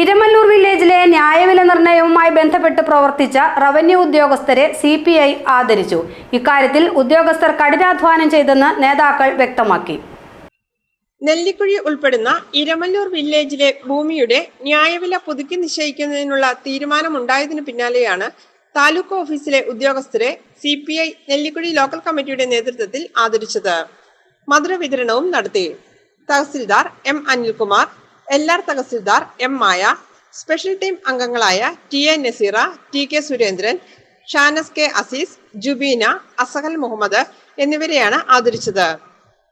ഇരമല്ലൂർ വില്ലേജിലെ ന്യായവില നിർണയവുമായി ബന്ധപ്പെട്ട് പ്രവർത്തിച്ച റവന്യൂ ഉദ്യോഗസ്ഥരെ സി പി ഐ ആദരിച്ചു. ഇക്കാര്യത്തിൽ ഉദ്യോഗസ്ഥർ കഠിനാധ്വാനം ചെയ്തെന്ന് നേതാക്കൾ വ്യക്തമാക്കി. നെല്ലിക്കുഴി ഉൾപ്പെടുന്ന ഇരമല്ലൂർ വില്ലേജിലെ ഭൂമിയുടെ ന്യായവില പുതുക്കി നിശ്ചയിക്കുന്നതിനുള്ള തീരുമാനമുണ്ടായതിനു പിന്നാലെയാണ് താലൂക്ക് ഓഫീസിലെ ഉദ്യോഗസ്ഥരെ C P I Nellikuzhi local കമ്മിറ്റിയുടെ നേതൃത്വത്തിൽ ആദരിച്ചത്. മധുര വിതരണവും നടത്തി. Tahsildar M Anilkumar L R tahsildar M Maya special team അംഗങ്ങളായ T A Naseera T K Surendran Shanas K Azeez Jubeena Asahal Muhammad എന്നിവരെയാണ് ആദരിച്ചത്.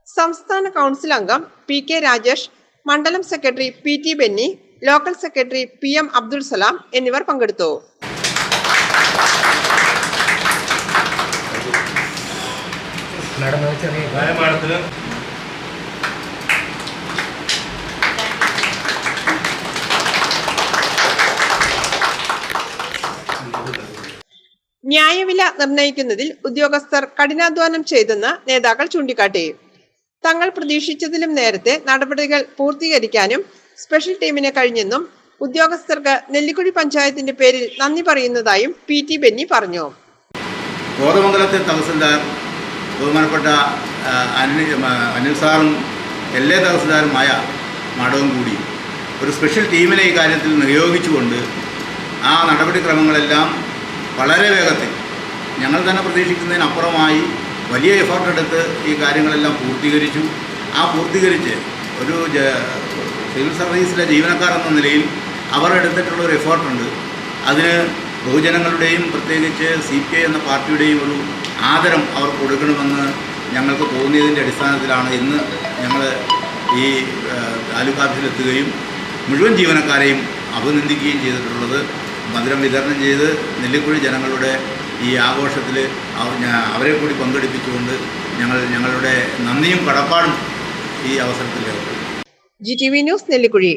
സംസ്ഥാന കൗൺസിൽ അംഗം പി കെ രാജേഷ് മണ്ഡലം secretary P T Benny local secretary P M Abdul Salam എന്നിവർ പങ്കെടുത്തു. മാഡത്തിന് ന്യായവില നിർണയിക്കുന്നതിൽ ഉദ്യോഗസ്ഥർ കഠിനാധ്വാനം ചെയ്തെന്ന് നേതാക്കൾ ചൂണ്ടിക്കാട്ടി. തങ്ങൾ പ്രതീക്ഷിച്ചതിലും നേരത്തെ നടപടികൾ പൂർത്തീകരിക്കാനും സ്പെഷ്യൽ ടീമിന് കഴിഞ്ഞെന്നും ഉദ്യോഗസ്ഥർക്ക് നെല്ലിക്കുഴി പഞ്ചായത്തിന്റെ പേരിൽ നന്ദി പറയുന്നതായും പി ടി ബെന്നി പറഞ്ഞു. കോതമംഗലത്തെ തഹസിൽദാർ ബഹുമാനപ്പെട്ട അനിൽ അനിൽ സാറും എല്ലാ തഹസിൽദാരുമായ മാഡവും കൂടി ഒരു സ്പെഷ്യൽ ടീമിനെ ഈ കാര്യത്തിൽ നിയോഗിച്ചുകൊണ്ട് ആ നടപടിക്രമങ്ങളെല്ലാം വളരെ വേഗത്തിൽ. ഞങ്ങൾ തന്നെ പ്രതീക്ഷിക്കുന്നതിനപ്പുറമായി വലിയ എഫേർട്ട് എടുത്ത് ഈ കാര്യങ്ങളെല്ലാം പൂർത്തീകരിച്ചു. ആ പൂർത്തീകരിച്ച് ഒരു സിവിൽ സർവീസിലെ ജീവനക്കാർ എന്ന നിലയിൽ അവർ എടുത്തിട്ടുള്ള ഒരു എഫേർട്ടുണ്ട് അതിന് ബഹുജനങ്ങളുടെയും പ്രത്യേകിച്ച് സി പി ഐ എന്ന പാർട്ടിയുടെയും ഒരു ആദരം അവർ കൊടുക്കണമെന്ന് ഞങ്ങൾക്ക് തോന്നിയതിന്റെ അടിസ്ഥാനത്തിലാണ് ഇന്ന് ഞങ്ങൾ ഈ താലൂക്ക് ഓഫീസിലെത്തുകയും മുഴുവൻ ജീവനക്കാരെയും അഭിനന്ദിക്കുകയും ചെയ്തിട്ടുള്ളത്. മധുരം വിതരണം ചെയ്ത് നെല്ലിക്കുഴി ജനങ്ങളുടെ ഈ ആഘോഷത്തിൽ അവരെ കൂടി പങ്കെടുപ്പിച്ചുകൊണ്ട് ഞങ്ങൾ ഞങ്ങളുടെ നന്ദിയും കടപ്പാടും ഈ അവസരത്തിൽ G T V news Nellikuzhi.